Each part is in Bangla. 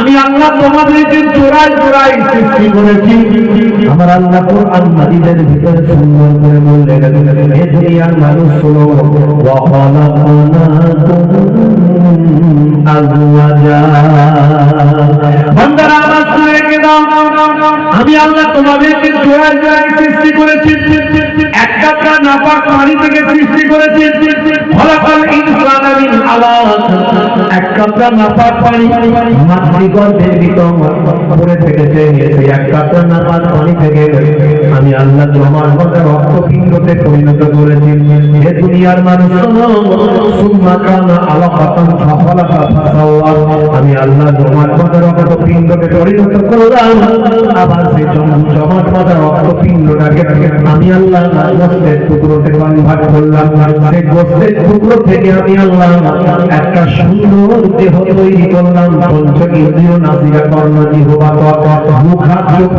আমি আল্লাহ তোমাদেরকে জোড়ায় জোড়ায় সৃষ্টি করেছি। আমার আল্লাহ কোরআন মাজিদের ভিতরে সুন্দর করে বললেন হে দুনিয়ার মানুষ শোনো বান্দারা আমি আল্লাহ তোমাদেরকে জোড়ায় জোড়ায় সৃষ্টি করেছি, এক কাপড়া নাপাক পানি থেকে সৃষ্টি করেছি। ফলাফল ইনসান আলাদ আমি আল্লাহ তোমার মধ্যে রক্তপিণ্ডতে পরিণত করেছি। হে দুনিয়ার মানুষ আমি আল্লাহ তোমার মধ্যে রক্তপিণ্ডকে পরিণত করলাম। আবার আমি আল্লাহ টুকরোতে টুকরো থেকে আমি আল্লাহ একটা সুন্দর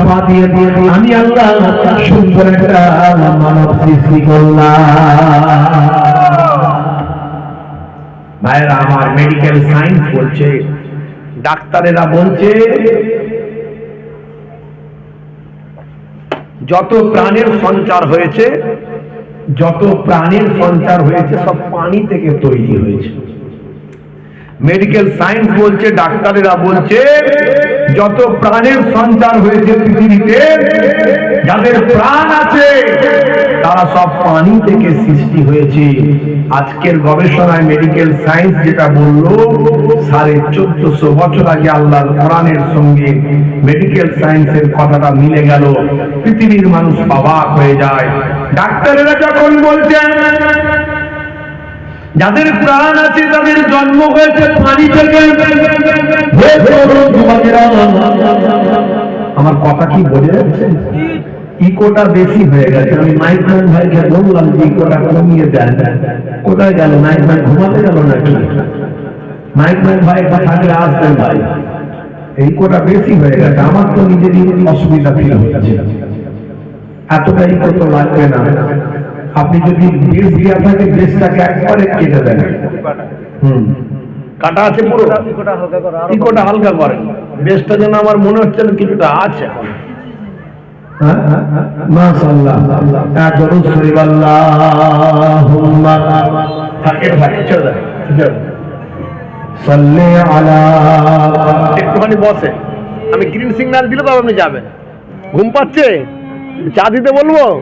পা দিয়ে দিয়ে আমি আল্লাহ সুন্দর একটা মানব সৃষ্টি করলাম। ভাইরা আমার মেডিকেল সায়েন্স বলছে, ডাক্তারেরা বলছে, যত প্রাণের সঞ্চার হয়েছে, যত প্রাণের সঞ্চার হয়েছে, সব পানি থেকে তৈরি হয়েছে। মেডিকেল সায়েন্স বলছে, ডাক্তারেরা বলছে, যত প্রাণের সঞ্চার হয়েছে পৃথিবীতে, যাদের প্রাণ আছে, তারা সব পানি থেকে সৃষ্টি হয়েছে। আজকের গবেষণায় মেডিকেল সায়েন্স যেটা বলল, সাড়ে চোদ্দশো বছর আগে আল্লাহর কোরআনের সঙ্গে মেডিকেল সায়েন্সের কথাটা মিলে গেল। পৃথিবীর মানুষ অবাক হয়ে যায়। ডাক্তারেরা যখন বলছেন যাদের প্রাণ আছে, তাদের জন্ম হয়েছে পানি থেকে। আমার কথা কি বলে ইকোটা বেশি হয়ে গেছে। আমি ভাইকে বললাম যে ইকোটা কমিয়ে দেন। কোথায় গেল? মাইক ভাই ঘুমাতে গেল নাকি? মাইক্রোন ভাই বা থাকলে আসবেন ভাই। এই কোটা বেশি হয়ে গেছে। আমার তো নিজেরই অসুবিধা ফিল হচ্ছে। এতটা ইকো তো লাগবে না। আপনি যদি বেশ দেওয়া থাকে বেশটাকে একবারে কেটে দেন। হুম। কাটা আছে পুরো। ইকোটা হালকা করেন। বেশটা যেন আমার মনে হচ্ছে না কিছুটা আছে। এখন মাশাআল্লাহ দরুদ শরীফ আল্লাহুম্মা। থাকে থাকে চলে চলে আলা একটুখানি বসে। আমি গ্রিন সিগন্যাল দিলে তবে আপনি যাবেন। ঘুম পাচ্ছে? চা দিতে বলব?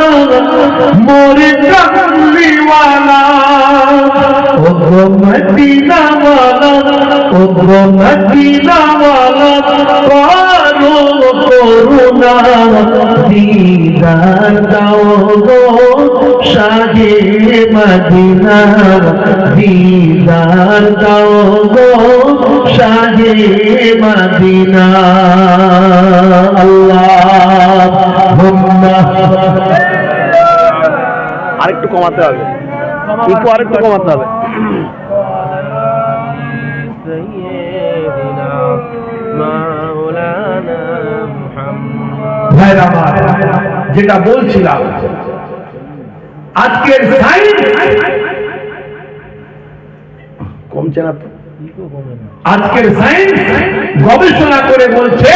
মোরে কামলিওয়ালা ও গো মদিনাওয়ালা ও গো মদিনাওয়ালা করো করুণা, দিদার দাও গো শাহে মদিনা, দিদার দাও গো শাহে মদিনা। আল্লাহ আরেকটু কমাতে হবে। ইকো আরেকটু কমাতে হবে। যেটা বলছিলাম আজকের কমছে না আজকের সাইন্স গবেষণা করে বলছে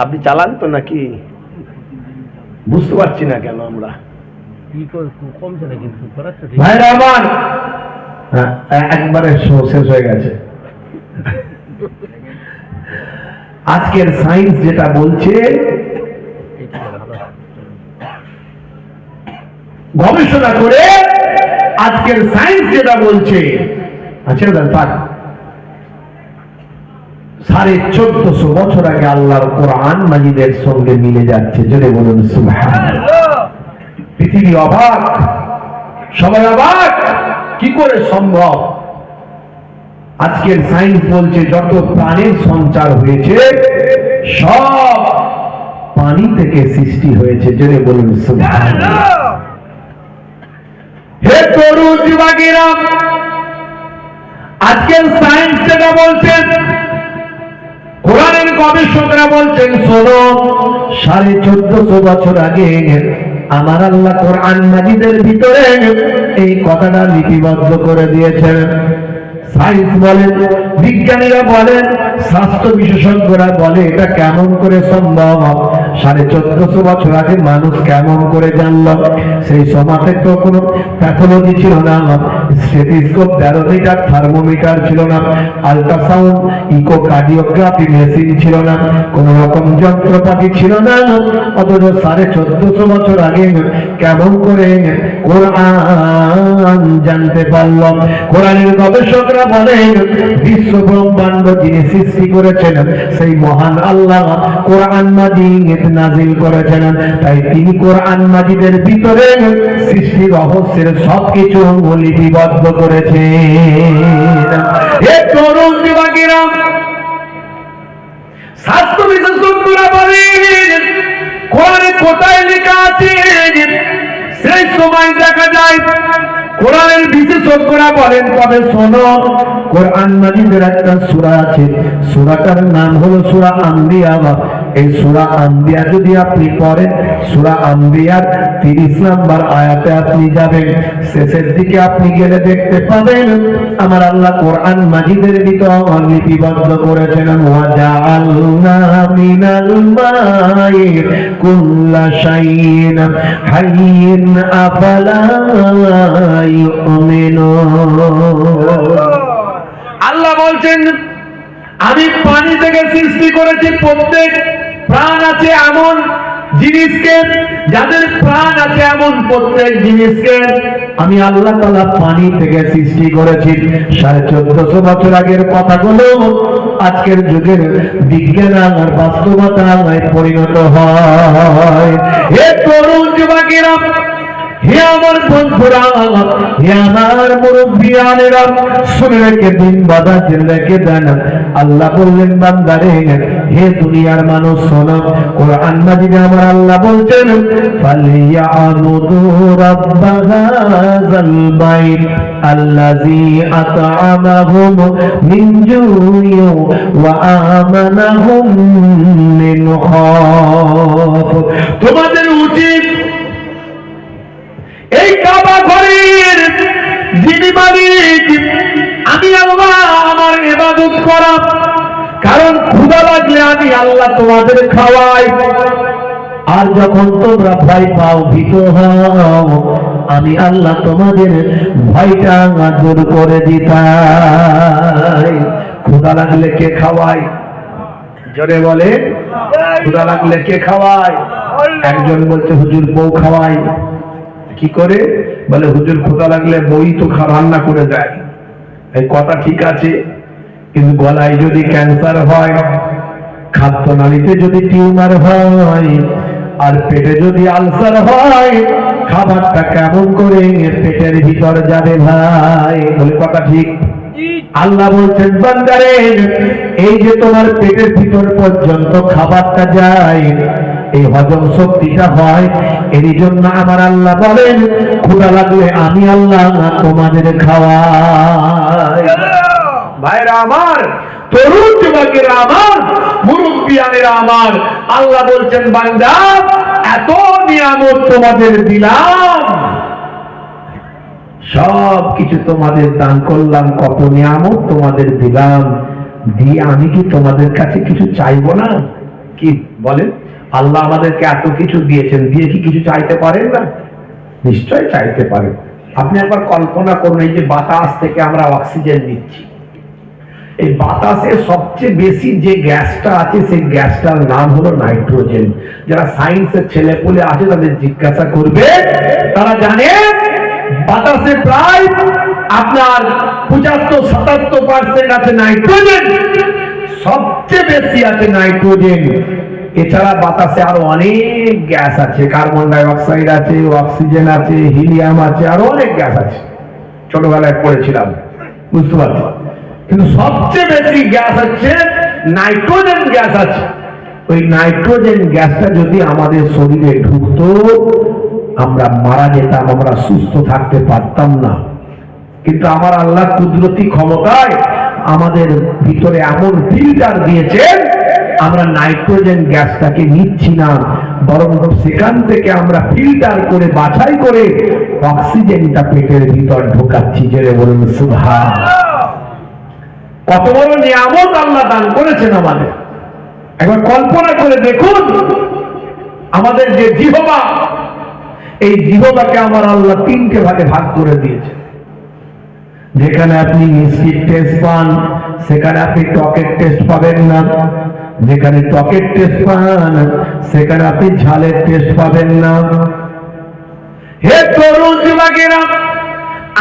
আপনি চালান তো নাকি? বুঝতে পারছি না কেন আমরা। ভাইরা আমার! হ্যাঁ, একবারে শেষ হয়ে গেছে। আজকের সায়েন্স যেটা বলছে গবেষণা করে আজকের সায়েন্স যেটা বলছে। আচ্ছা ব্যাপার সাড়ে চোদ্দশো বছর আগে আল্লাহর কোরআন মাজিদের সঙ্গে মিলে যাচ্ছে। যদি বলুন পৃথিবী অবাক, সবাই অবাক। কি করে সম্ভব? আজকের সায়েন্স বলছে, যত প্রাণের সঞ্চার হয়েছে, সব পানি থেকে সৃষ্টি হয়েছে। জেনে বলুন হে তরুণ যুবকেরা, আজকের সায়েন্স যেটা বলছেন কোরআনের গবেষকরা বলছেন, শোনো, সাড়ে চোদ্দশো বছর আগে আমার আল্লাহ কোরআন মাজিদের ভিতরে এই কথাটা লিপিবদ্ধ করে দিয়েছেন। সায়েন্স বলেন, বিজ্ঞানীরা বলেন, স্বাস্থ্য বিশেষজ্ঞরা বলে, এটা কেমন করে সম্ভব? সাড়ে চোদ্দশো বছর আগে মানুষ কেমন করে জানলো? সেই সমাজে তো কোনো প্যাথোলজি ছিল না স্টেথিস্কোপ ব্যারোমিটার থার্মোমিটার ছিল না আল্ট্রাসাউন্ড ইকোকার্ডিওগ্রাফি মেশিন ছিল না কোন রকম যন্ত্রপাতি ছিল না। অথচ সাড়ে চোদ্দশো বছর আগে কেমন করে কোরআন জানতে পারল? কোরআনের গবেষকরা বলেন, বিশ্ব ব্রহ্মাণ্ড যিনি সৃষ্টি করেছেন সেই মহান আল্লাহ কোরআন মাজিদ নাজিল করেছেন। তাই তিনি কোরআন মাজিদের ভিতরে সৃষ্টি রহস্যের সবকিছু লিপিবদ্ধ আছে? সেই সময় দেখা যায় শোনো, কোরআন মাজিদের একটা সূরা আছে। সূরাটার নাম হলো সূরা আম্বিয়া। এই সূরা আম্বিয়া যদি আপনি পড়েন, সূরা আম্বিয়ার 30 নাম্বার আয়াতে আপনি যাবেন। শেষের দিকে আপনি গেলে দেখতে পাবেন, আমার আল্লাহ কোরআন মাজিদের ভিতর লিপিবদ্ধ করেছেন আল্লাহ বলছেন, আমি পানি থেকে সৃষ্টি করেছি প্রত্যেক প্রাণ আছে এমন জিনিসকে, যাদের প্রাণ আছে এমন প্রত্যেক জিনিসকে, আমি আল্লাহ তালা পানি থেকে সৃষ্টি করেছি। সাড়ে চোদ্দশো বছর আগের কথাগুলো আজকের যুগের বিজ্ঞান আর বাস্তবতায় পরিণত হয়। হে তরুণ যুবকেরা হে আমার বন্ধুরা, হে আমার মুরব্বিয়ানেরা, শুনে রেখে দিন, বাধা রেখে দেন। আল্লাহ বললেন বান্দারে হে দুনিয়ার মানুষ, শোনো, কোরআন মাজিদে আমার আল্লাহ বলছেন ফালিয়াবুদু রাব্ব হাযাল বাইত আল্লাযী আত'আমাহুম মিন জু'ইন ওয়া আমানাহুম মিন খাউফ ইবাদত করা কারণ ক্ষুধা লাগলে আমি আল্লাহ তোমাদের খাওয়াই। আর যখন তোমরা ভয় পাও, ভীত হও, আমি আল্লাহ তোমাদের ভয়টা দূর করে দিতাই। ক্ষুধা লাগলে কে খাওয়াই জোরে বলে, ক্ষুধা লাগলে কে খাওয়ায়? একজন বলছে, হুজুর, বউ খাওয়াই কি করে? বলে, হুজুর, ক্ষুধা লাগলে বই তো রান্না করে দেয়। এই কথা ঠিক আছে? কিন্তু গলায় যদি ক্যান্সার হয় খাদ্য নালীতে যদি টিউমার হয়, আর পেটে যদি আলসার হয়, খাবারটা কেমন করে পেটের ভিতর যাবে ভাই? বলে কথা ঠিক। আল্লাহ বলছেন, বান্দারে, এই যে তোমার পেটের ভিতর পর্যন্ত খাবারটা যায়, এই হজম শক্তিটা হয় এর জন্য আমার আল্লাহ বলেন, ক্ষুধা লাগলে আমি আল্লাহ তোমাদের খাওয়াই। ভাইরা আমার, তরুণ যুবকেরা আমার মুরব্বিয়ানেরা আমার, আল্লাহ বলছেন, বান্দা, এত নিয়ামত তোমাদের দিলাম। সব কিছু তোমাদের দান করলাম, কত নিয়ামত তোমাদের দিলাম। দিয়ে আমি কি তোমাদের কাছে কিছু চাইব না? কি বলেন? আল্লাহ আমাদেরকে এত কিছু দিয়েছেন, দিয়ে কি কিছু চাইতে পারেন না? নিশ্চয় চাইতে পারেন। আপনি একবার কল্পনা করুন, এই যে বাতাস থেকে আমরা অক্সিজেন নিচ্ছি। এই বাতাসে সবচেয়ে বেশি যে গ্যাসটা আছে, সেই গ্যাসটার নাম হলো নাইট্রোজেন। যারা সায়েন্সের ছেলে পুলে আছে, তাদের জিজ্ঞাসা করবে, তারা জানে বাতাসে প্রায় আপনার পঁচাত্তর, সাতাত্তর পার্সেন্ট আছে নাইট্রোজেন। সবচেয়ে বেশি আছে নাইট্রোজেন। এছাড়া বাতাসে আরও অনেক গ্যাস আছে, কার্বন ডাই অক্সাইড আছে, অক্সিজেন আছে, হিলিয়াম আছে, আরও অনেক গ্যাস আছে। ছোটবেলায় পড়েছিলাম, বুঝতে পারছি? কিন্তু সবচেয়ে বেশি গ্যাস হচ্ছে নাইট্রোজেন গ্যাস আছে। ওই নাইট্রোজেন গ্যাসটা যদি আমাদের শরীরে ঢুকতো, আমরা মারা যেতাম, আমরা সুস্থ থাকতে পারতাম না। কিন্তু আমার আল্লাহ কুদরতি ক্ষমতায় আমাদের ভিতরে এমন ফিল্টার দিয়েছেন, আমরা নাইট্রোজেন গ্যাসটাকে নিচ্ছি না, বরং সেখান থেকে আমরা ফিল্টার করে, বাছাই করে অক্সিজেনটা পেটের ভিতর ঢোকাচ্ছি। জেনে বলুন সুভা কত বড় নিয়ামত আল্লাহ দান করেছেন আমাদের। একবার কল্পনা করে দেখুন, আমাদের যে জিহবা, এই জিহবাকে আমার আল্লাহ তিনটে ভাগে ভাগ করে দিয়েছে। যেখানে আপনি মিষ্টির টেস্ট পান, সেখানে আপনি টকের টেস্ট পাবেন না। যেখানে টকের টেস্ট পান, সেখানে আপনি ঝালের টেস্ট পাবেন না। হে তরুণ যুবকেরা,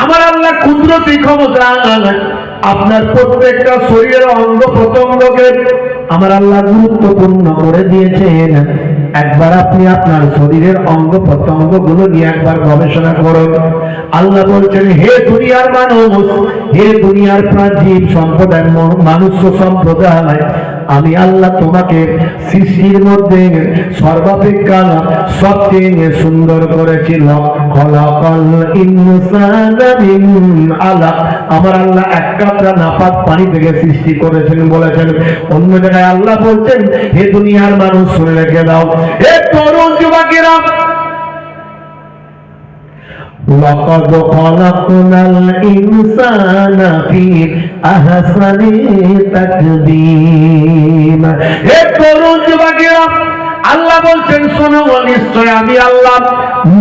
আমার আল্লাহ কুদরতি ক্ষমতা। আপনার প্রত্যেকটা শরীরের অঙ্গ প্রত্যঙ্গকে আমার আল্লাহ গুরুত্বপূর্ণ করে দিয়েছেন। একবার আপনি আপনার শরীরের অঙ্গ প্রত্যঙ্গগুলো নিয়ে একবার গবেষণা করুন। আল্লাহ বলছেন, হে দুনিয়ার মানুষ, হে দুনিয়ার প্রাচীন সম্প্রদায় মানুষ সম্প্রদায় আমি আল্লাহ তোমাকে সৃষ্টির মধ্যে সর্বাপেক্ষা সবচেয়ে সুন্দর করেছিল। আমার আল্লাহ এক কাপড়া নাপাক পানি থেকে সৃষ্টি করেছেন বলেছেন। অন্য জায়গায় আল্লাহ বলছেন, হে দুনিয়ার মানুষ, শুনে রেখে দাও। হে তরুণ যুবকেরা لقد خلقنا الإنسان في أحسن تقديم হে তরুণ যুবকেরা আল্লাহ বলছেন শোনো নিশ্চয় আমি আল্লাহ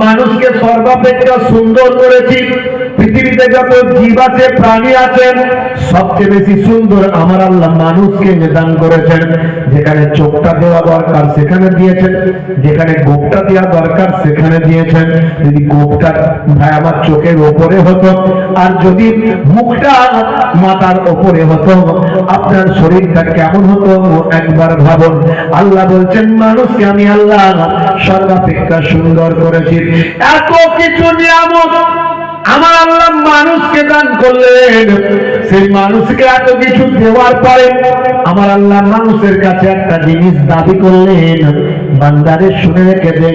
মানুষকে সর্বাপেক্ষা সুন্দর করেছি পৃথিবীতে যত জীব আছে, প্রাণী আছেন সবচেয়ে বেশি সুন্দর আমার আল্লাহ মানুষকে নিদান করেছেন। যেখানে চোখটা দেওয়া দরকার, সেখানে দিয়েছেন। যেখানে গোপটা দেওয়া দরকার, সেখানে দিয়েছেন। যদি গোপটা ভাই আমার চোখের ওপরে হতো, আর যদি মুখটা মাথার ওপরে হতো, আপনার শরীরটা কেমন হতো, একবার ভাবুন। আল্লাহ বলছেন, মানুষকে আমি আল্লাহ সর্বাপেক্ষা সুন্দর করেছি। এত কিছু নিয়ামত আমার আল্লাহ মানুষকে দান করলেন। সেই মানুষকে এত কিছু দেওয়ার পরে আমার আল্লাহ মানুষের কাছে একটা জিনিস দাবি করলেন, বান্দারে শুনে রেখে দে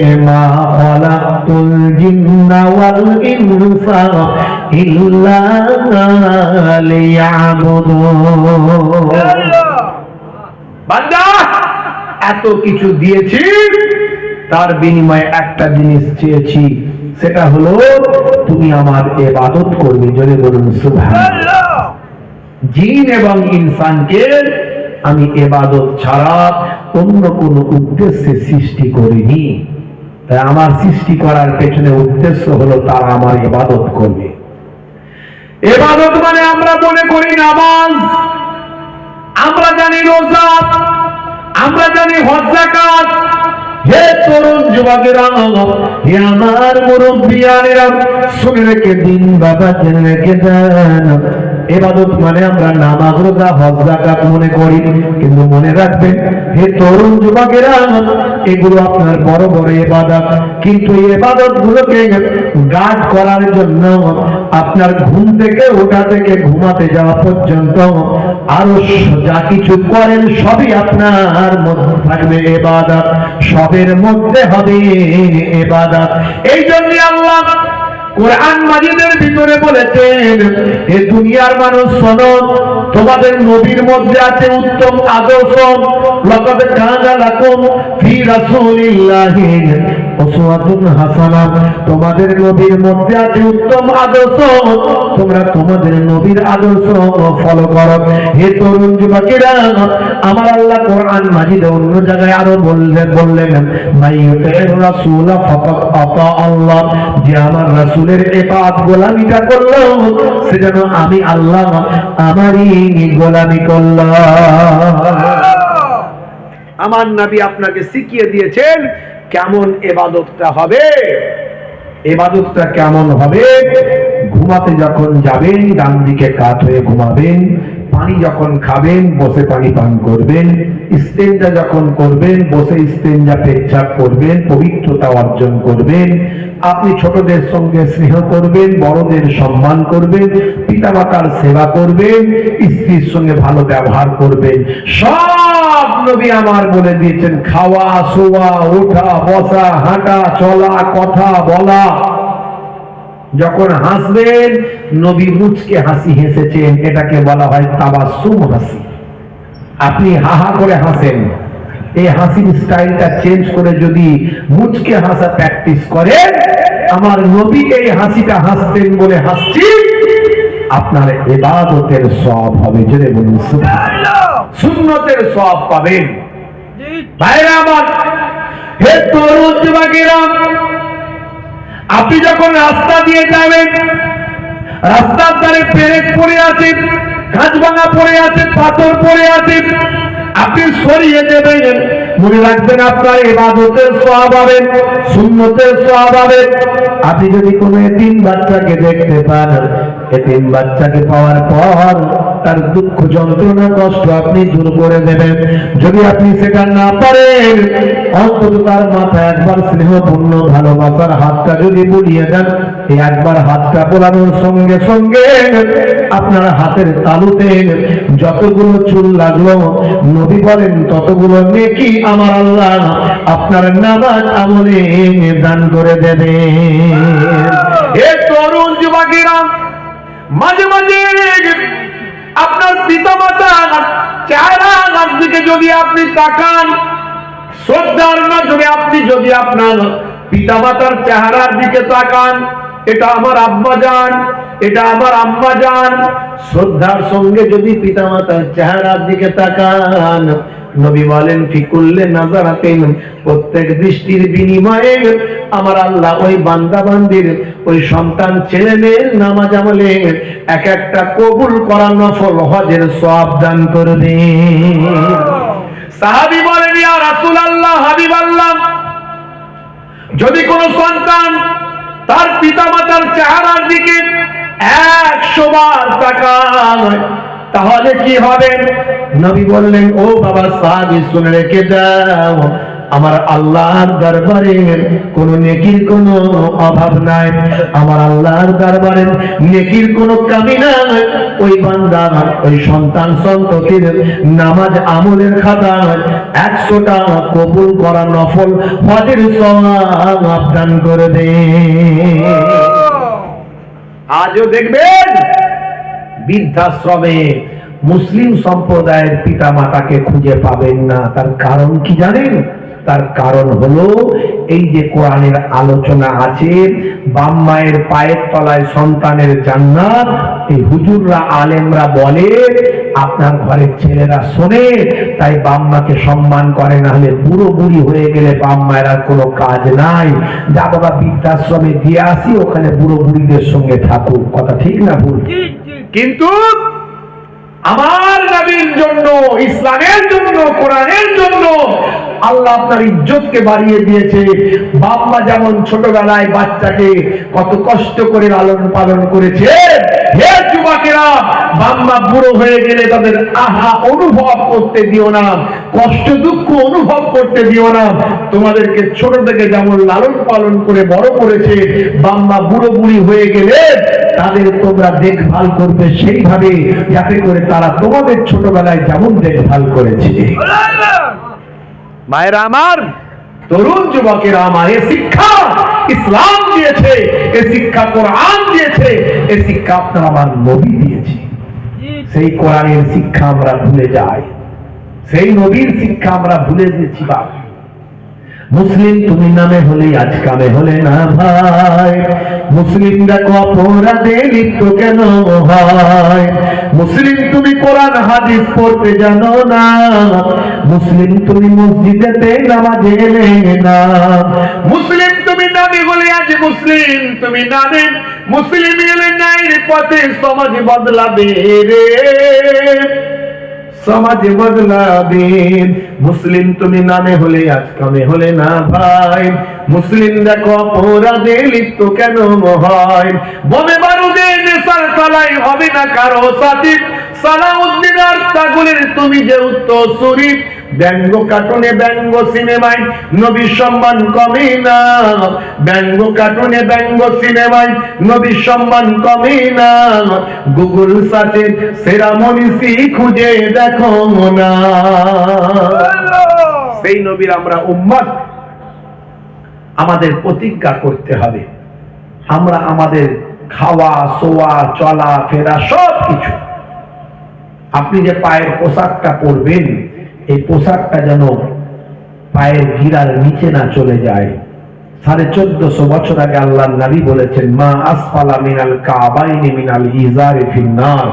এত কিছু দিয়েছি, তার বিনিময়ে একটা জিনিস চেয়েছি। সেটা হলো, তুমি আমার এবাদত করবে যদি বলুন জিন এবং ইনসানকে আমি এবাদত ছাড়া অন্য কোনো উদ্দেশ্যে সৃষ্টি করিনি। তাই আমার সৃষ্টি করার পেছনে উদ্দেশ্য হলো, তারা আমার এবাদত করবে। এবাদত মানে আমরা মনে করি নামাজ। আমরা জানি রোজা। আমরা জানি হজ যাকাত হে তরুণ যুবকেরা, হে আমার মুরব্বিয়ানেরা শুনে রেখে দিন বাবা, জেনে রেখে দেন। এবাদত মানে আমরা নামাজ হজ যাকাত মনে করি, কিন্তু মনে রাখবেন, হে তরুণ যুবকেরা, এগুলো আপনার বড় বড় এবাদত। কিন্তু এবাদত গুলোকে গাছ করার জন্য আপনার ঘুম থেকে ওঠা থেকে ঘুমাতে যাওয়া পর্যন্ত আরও যা কিছু করেন, সবই আপনার মধ্যে থাকবে এবাদত। সবের মধ্যে হবে এবাদত। এই জন্য আল্লাহ কোরআন মাজিদের ভিতরে বলেছেন, এ দুনিয়ার মানুষ, শোনো, তোমাদের নবীর মধ্যে আছে উত্তম আদর্শ। লকাদ লাকুম ফি রাসূলিল্লাহি তোমাদের নবীর মধ্যে আছে উত্তম আদর্শ। তোমরা তোমাদের নবীর আদর্শ ফলো করো। হে তরুণ যুবকেরা, আমার আল্লাহ কোরআন মাজিদে অন্য জায়গায় আরও বললেন বললেন রাসূল ফাকাত আতা আল্লাহ। যে আমার রাসূলের ইতাআত গোলামিটা করল, সে আমি আল্লাহ, আমারই গোলামি করলাম আমার নবী আপনাকে শিখিয়ে দিয়েছেন কেমন এবাদতটা হবে? এবাদতটা কেমন হবে? ঘুমাতে যখন যাবেন ডান দিকে কাত হয়ে ঘুমাবেন পানি যখন খাবেন, বসে পানি পান করবেন। ইস্তেঞ্জা যখন করবেন, বসে ইস্তেঞ্জা পেচ্ছাপ করবেন, পবিত্রতা অর্জন করবেন। আপনি ছোটদের সঙ্গে স্নেহ করবেন, বড়দের সম্মান করবেন, পিতামাতার সেবা করবেন, স্ত্রীর সঙ্গে ভালো ব্যবহার করবেন। সব নবী আমার বলে দিয়েছেন, খাওয়া, শোয়া, ওঠা, বসা, হাঁটা, চলা, কথা বলা। যখন হাসবেন নবী মুচকে হাসি হেসেছেন এটাকে বলা হয় তাবাসুম হাসি। আপনি হাহা করে হাসেন। এই হাসির স্টাইলটা চেঞ্জ করে যদি মুচকে হাসা প্র্যাকটিস করেন আমার নবী এই হাসিটা হাসতেন বলে হাসছি আপনার এবাদতের সব হবে। জেনে বলুন। সুন্নতের সব পাবেন। ভাইরা আমার হে তরুণ যুবকেরা আপনি যখন রাস্তা দিয়ে যাবেন, রাস্তার ধারে পেরেক পড়ে আছে গাছ ভাঙা পড়ে আছে, পাথর পড়ে আছে, আপনি সরিয়ে দেবেন। মনে রাখবেন আপনার এবাদতের সব হবে, সুন্নতের সব হবে। আপনি যদি কোনো তিন বাচ্চাকে দেখতে পান এতিম বাচ্চাকে পাওয়ার পর তার দুঃখ যন্ত্রণা, কষ্ট আপনি দূর করে দেবেন। যদি আপনি সেটা না পারেন, অন্তত তার মাথায় একবার স্নেহপূর্ণ ভালোবাসার হাতটা যদি বুলিয়ে দেন, এই একবার হাতটা বোলানোর সঙ্গে সঙ্গে আপনার হাতের তালুতে যতগুলো চুল লাগল, নবী বলেন, ততগুলো নেকি আমার আল্লাহ আপনার নামাজ আমলে দান করে দেবে এ তরুণ যুবকেরা মাঝে মাঝে আপনার পিতা মাতার চেহারার দিকে যদি আপনি তাকান, শ্রদ্ধার নজরে আপনি যদি আপনার পিতা মাতার চেহারার দিকে তাকান, এটা আমার আব্বা যান, এটা আমার আম্মা যান, শ্রদ্ধার সঙ্গে যদি পিতা মাতার চেহারার দিকে তাকান নবী বলেন ফিকুল্লে নাজারাতেন প্রত্যেক দৃষ্টির বিনিময়ে আমার আল্লাহ ওই বান্দা বান্দির ওই সন্তান ছেলে মেয়ের নামাজ আমলে এক একটা কবুল করা নফল হজের সব দান করবে। সাহাবি বলেন, ইয়া রাসূলুল্লাহ হাবিব আল্লাহ যদি কোনো সন্তান তার পিতামাতার চেহারার দিকে একশো বার তাকায় তাহলে কি হবে? নবী বললেন ও বাবা সাহাবি শুনে রেখে দাও। আমার আল্লাহর দরবারে কোন নেকির কোন অভাব নাই। আমার আল্লাহর দরবারে নেকির কোন কামি নাই। ওই বান্দা ওই সন্তান সন্ততির নামাজ আমলের খাতা একশোটা কবুল করা নফল হজের সমাপ দান করে দে। আজও দেখবেন? বৃদ্ধাশ্রমে মুসলিম সম্প্রদায়ের পিতা মাতাকে খুঁজে পাবেন না। তার কারণ কি জানেন? তার কারণ হলো এই যে কোরআনের আলোচনা আছে বাম মায়ের পায়ের তলায় সন্তানের জান্নাত এই হুজুররা আলেমরা বলে আপনার ঘরের ছেলেরা শোনে তাই বাম্মাকে সম্মান করে না হলে বুড়ো বুড়ি হয়ে গেলে বাম্মায়ের আর কোনো কাজ নাই। যা বাবা বৃদ্ধাশ্রমে দিয়ে আসি ওখানে বুড়ো বুড়িদের সঙ্গে থাকুক। কথা ঠিক না ভুল? কিন্তু আমার নবীর জন্য ইসলামের জন্য কোরআনের জন্য আল্লাহ আপনার ইজ্জতকে বাড়িয়ে দিয়েছে। বাপ্পা যেমন ছোটবেলায় বাচ্চাকে কত কষ্ট করে লালন পালন করেছে। হে বাম্মা বুড়ো হয়ে গেলে তাদের আহা অনুভব করতে দিও না, কষ্ট দুঃখ অনুভব করতে দিও না। তোমাদেরকে ছোট থেকে যেমন লালন পালন করে বড় করেছে বাম্মা বুড়ো বুড়ি হয়ে গেলে তাদের তোমরা দেখভাল করবে সেইভাবে, যাতে করে তারা তোমাদের ছোটবেলায় যেমন দেখভাল করেছে। মায়েরা আমার, তরুণ যুবকেরা আমার শিক্ষা ইসলাম দিয়েছে, এ শিক্ষা কোরআন দিয়েছে, এ শিক্ষা আপনার আমার নবী দিয়েছে। সেই কোরআনের শিক্ষা আমরা ভুলে যাই, সেই নবীর শিক্ষা আমরা ভুলে দিয়েছি বাপ মুসলিম তুমি নামে হলে আজ হলে না ভাই। মুসলিম দেখো অপরাধে লিপ্ত কেন হয়? মুসলিম তুমি কোরআন, হাদিস পড়তে জানো না। মুসলিম তুমি মসজিদেতে নামাজে এলে না। মুসলিম তুমি নামে হলে আজ মুসলিম তুমি নামে। মুসলিম এলে নাই পথে সমাজ বদলাবে রে। সমাজ বদলাবেন। মুসলিম তুমি নামে হলে আজ কামে হলে না ভাই। মুসলিম দেখো অপরাধে লিপ্ত কেন হয় বোমে বারুদের নেশার তলায় হবে না কারও সাথী। সালাউদ্দিন আর তাগুলের তুমি যে উত্তর শরীফ ব্যঙ্গ কাটনে ব্যঙ্গ সিনেমায় নবীর সম্মান কমে না। ব্যঙ্গ কাটনে ব্যঙ্গ সিনেমায় সম্মান কমে না। গুগল সার্চে সেরা মনীষী খুঁজে দেখো না। সেই নবীর আমরা উম্মত। আমাদের প্রতিজ্ঞা করতে হবে। আমরা আমাদের খাওয়া, শোয়া, চলা, ফেরা সব কিছু আপনি যে পায়ের পোশাকটা পরবেন, এই পোশাকটা যেন পায়ের ঘিরার নিচে না চলে যায়। সাড়ে চোদ্দশো বছর আগে আল্লাহ নবী বলেছেন, মা আসফালা মিনাল কাবাইনি মিনাল ইজারে ফিন্নার।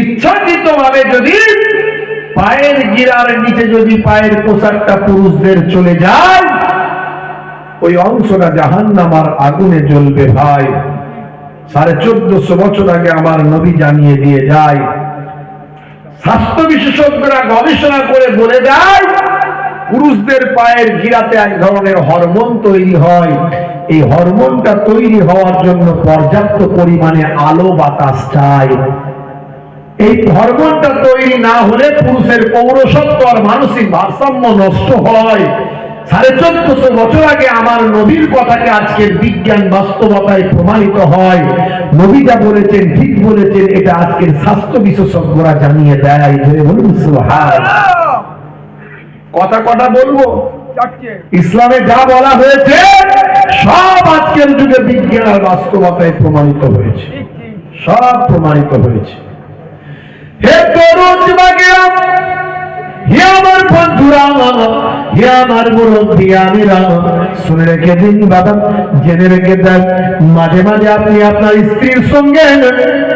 ইচ্ছাকৃত ভাবে যদি পায়ের গিরার নিচে যদি পায়ের পোশাকটা পুরুষদের চলে যায়, ওই অংশটা জাহান্নামার আগুনে জ্বলবে ভাই। সাড়ে চোদ্দশো বছর আগে আমার নবী জানিয়ে দিয়ে যায় স্বাস্থ্য বিশেষজ্ঞরা গবেষণা করে বলে দেয়, পুরুষদের পায়ের গিরাতে এক ধরনের হরমোন তৈরি হয়। এই হরমোনটা তৈরি হওয়ার জন্য পর্যাপ্ত পরিমাণে আলো বাতাস চাই। এই হরমোনটা তৈরি না হলে পুরুষের পৌরসত্ব আর মানসিক ভারসাম্য নষ্ট হয়। সাড়ে চোদ্দশো বছর আগে আমার নবীর কথাকে আজকের বিজ্ঞান বাস্তবতায় প্রমাণিত হয়। নবী যা বলেছেন ঠিক বলেছেন এটা আজকের স্বাস্থ্য বিশেষজ্ঞরা জানিয়ে দেয় ধরে বলুন। কথা কথা বলব? ইসলামে যা বলা হয়েছে সব আজকের যুগে বিজ্ঞান আর বাস্তবতায় প্রমাণিত হয়েছে। সব প্রমাণিত হয়েছে। হে তরুণ হে আমার বন্ধুরা, হে আমার মুরব্বী, আমিরা। শুনে রেখে দিন বাবা, জেনে রেখে দেন। মাঝে মাঝে আপনি আপনার স্ত্রীর সঙ্গে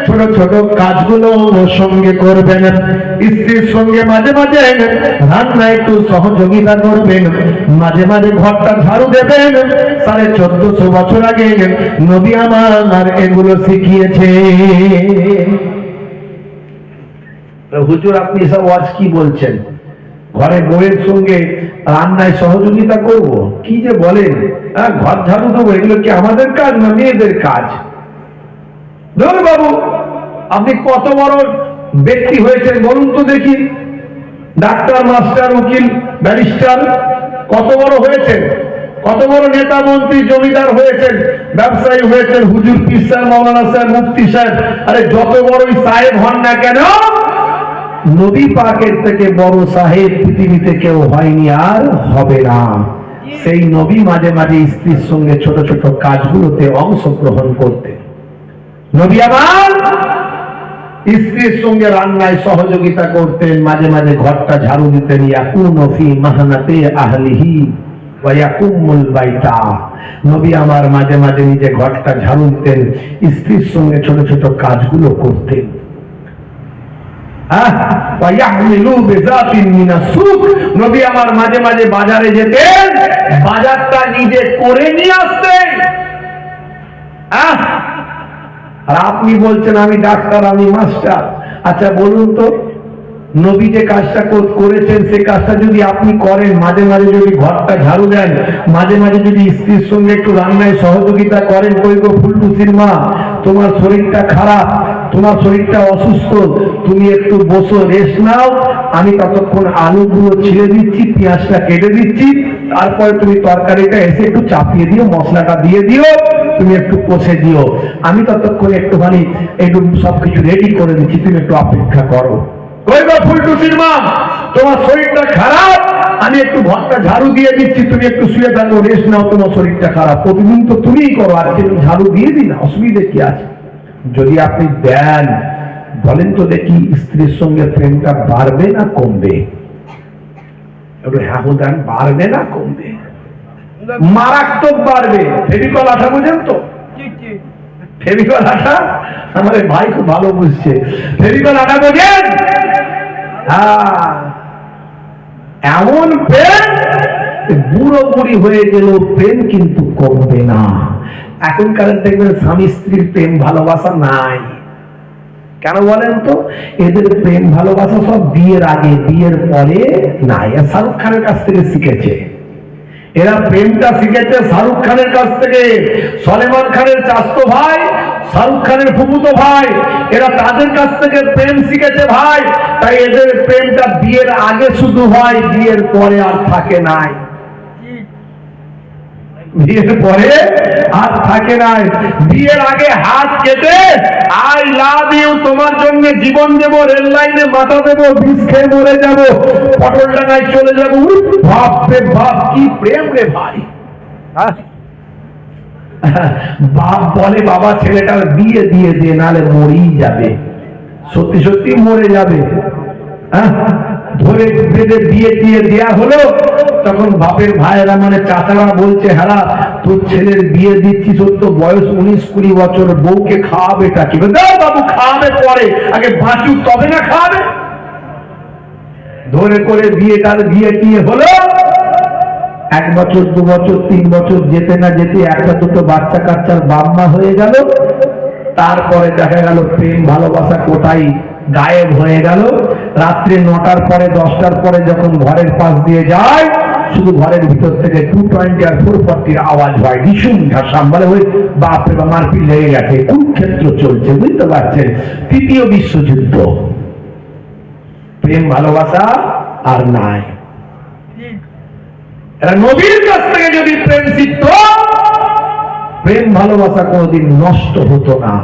ছোট ছোট কাজগুলো সঙ্গে করবেন। স্ত্রীর সঙ্গে মাঝে মাঝে রান্না একটু সহযোগিতা করবেন। মাঝে মাঝে ঘরটা ঝাড়ু দেবেন। সাড়ে চোদ্দশো বছর আগে নবী আমার এগুলো শিখিয়েছে। হুজুর, আপনি সব ওয়াজ কি বলছেন? ঘরে বউয়ের সঙ্গে রান্নায় সহযোগিতা করব? কি যে বলেন? ঘর ঝাড়ু দেবো, এগুলো কি আমাদের কাজ না মেয়েদের কাজ? ধর বাবু, আপনি কত বড় ব্যক্তি হয়েছেন, বলুন তো দেখি। ডাক্তার, মাস্টার, উকিল, ব্যারিস্টার, কত বড় হয়েছেন? কত বড় নেতা, মন্ত্রী, জমিদার হয়েছেন, ব্যবসায়ী হয়েছেন, হুজুর সাহেব, মৌলানা সাহেব, মুফতি সাহেব, আরে যত বড়ই সাহেব হন না কেন নবী পাকের থেকে বড় সাহেব পৃথিবীতে কেউ হয়নি আর হবে না। সেই নবী মাঝে মাঝে স্ত্রীর সঙ্গে ছোট ছোট কাজগুলোতে অংশগ্রহণ করতেন নবী আমার স্ত্রীর সঙ্গে রান্নায় সহযোগিতা করতেন মাঝে মাঝে ঘরটা ঝাড়ু দিতেন ইয়াকুন ফি মাহানাতে আহলিহি নবী আমার মাঝে মাঝে নিজে ঘরটা ঝাড়ু দিতেন, স্ত্রীর সঙ্গে ছোট ছোট কাজগুলো করতেন। নবী আমার মাঝে মাঝে বাজারে যেতেন, বাজারটা করে নিয়ে আহ আর আপনি বলছেন, আমি ডাক্তার, আমি মাস্টার। আচ্ছা বলুন তো, নবী যে কাজটা করেছেন, সে কাজটা যদি আপনি করেন, মাঝে মাঝে যদি ঘরটা ঝাড়ু দেন, মাঝে মাঝে যদি স্ত্রীর সঙ্গে একটু রান্নায় সহযোগিতা করেন, কই গো ফুলটুসির মা, তোমার শরীরটা খারাপ। তোমার শরীরটা অসুস্থ, তুমি একটু বসো রেস্ট নাও। আমি ততক্ষণ আলুগুলো ছিঁড়ে দিচ্ছি, পেঁয়াজটা কেটে দিচ্ছি। তারপরে তুমি তরকারিটা এসে একটু চাপিয়ে দিও, মশলাটা দিয়ে দিও, তুমি একটু কষে দিও। আমি ততক্ষণ একটুখানি একটু সবকিছু রেডি করে দিচ্ছি, তুমি একটু অপেক্ষা করো। কই গো ফুলটুসির মা তোমার শরীরটা খারাপ? আমি একটু ঘরটা ঝাড়ু দিয়ে দিচ্ছি, তুমি একটু শুয়ে থাকো রেস্ট নাও, তোমার শরীরটা খারাপ। প্রতিদিন তো তুমিই করো, আজকে একটু ঝাড়ু দিয়ে দিন অসুবিধে কি আছে? যদি আপনি দেন বলেন তো দেখি স্ত্রীর সঙ্গে প্রেমটা বাড়বে না কমবে? হ্যাঁ দেন বাড়বে না কমবে? মারাত্মক বাড়বে। ফেবিকল আঠা বুঝেন তো? ফেবিকল আঠা? আমার ভাই খুব ভালো বুঝছে। ফেবিকল আঠা বোঝেন? হ্যাঁ। এমন প্রেম বুড়ো বুড়ি হয়ে গেল, প্রেম কিন্তু কমবে না। এখনকার দেখবেন স্বামী স্ত্রীর প্রেম ভালোবাসা নাই। কেন বলেন তো? এদের প্রেম ভালোবাসা সব বিয়ের আগে, বিয়ের পরে নাই। শাহরুখ খানের কাছ থেকে শিখেছে। এরা প্রেমটা শিখেছে শাহরুখ খানের কাছ থেকে। সলেমান খানের চাস্তো ভাই, শাহরুখ খানের ফুপুতো ভাই, এরা তাদের কাছ থেকে প্রেম শিখেছে ভাই। তাই এদের প্রেমটা বিয়ের আগে শুধু হয়, বিয়ের পরে আর থাকে নাই। বিয়ের পরে হাত থাকে নাই। বিয়ের আগে হাত কেটে, আই লাভ ইউ, তোমার জন্য জীবন দেবো, রেল লাইনে মাথা দেবো, বিষ খেয়ে মরে যাব, পটল ডাঙায় চলে যাব। রে বাপ, কি প্রেম রে ভাই। বাপ বলে, বাবা, ছেলেটার বিয়ে দিয়ে দে, নালে মরেই যাবে। সত্যি সত্যি মরে যাবে। হ্যাঁ? ধরে বেঁধে বিয়ে দিয়ে দেয়া হলো তখন বাপের ভাইয়েরা মানে চাচারা বলছে হারা তোর ছেলের বিয়ে দিচ্ছিস ওর তো বয়স উনিশ কুড়ি বছর বউকে খাওয়াবে টা কি বলে, "দাও বাবু খাওয়াবে পরে আগে বাঁচুক তবে না খাওয়াবে। ধরে করে বিয়েটার বিয়ে টিয়ে হলো এক বছর দু বছর তিন বছর যেতে না যেতে একটা দুটো বাচ্চা কাচ্চার বাম্মা হয়ে গেল। তারপরে দেখা গেল প্রেম, ভালোবাসা কোথায় গায়েব হয়ে গেল। রাত্রে নটার পরে, দশটার পরে যখন ঘরের পাশ দিয়ে যায়, শুধু ঘরের ভিতর থেকে টু টোয়েন্টি আর ফোর ফর্টির আওয়াজ হয়। ভীষণ ঘাসাম বলে, ওই বাপরে বা মারপিট লেগে গেছে। কুরুক্ষেত্র চলছে, বুঝতে পারছেন? তৃতীয় বিশ্বযুদ্ধ। প্রেম, ভালোবাসা আর নাই। নবীর কাছ থেকে যদি প্রেম শিখত প্রেম ভালোবাসা কোনোদিন নষ্ট হতো না।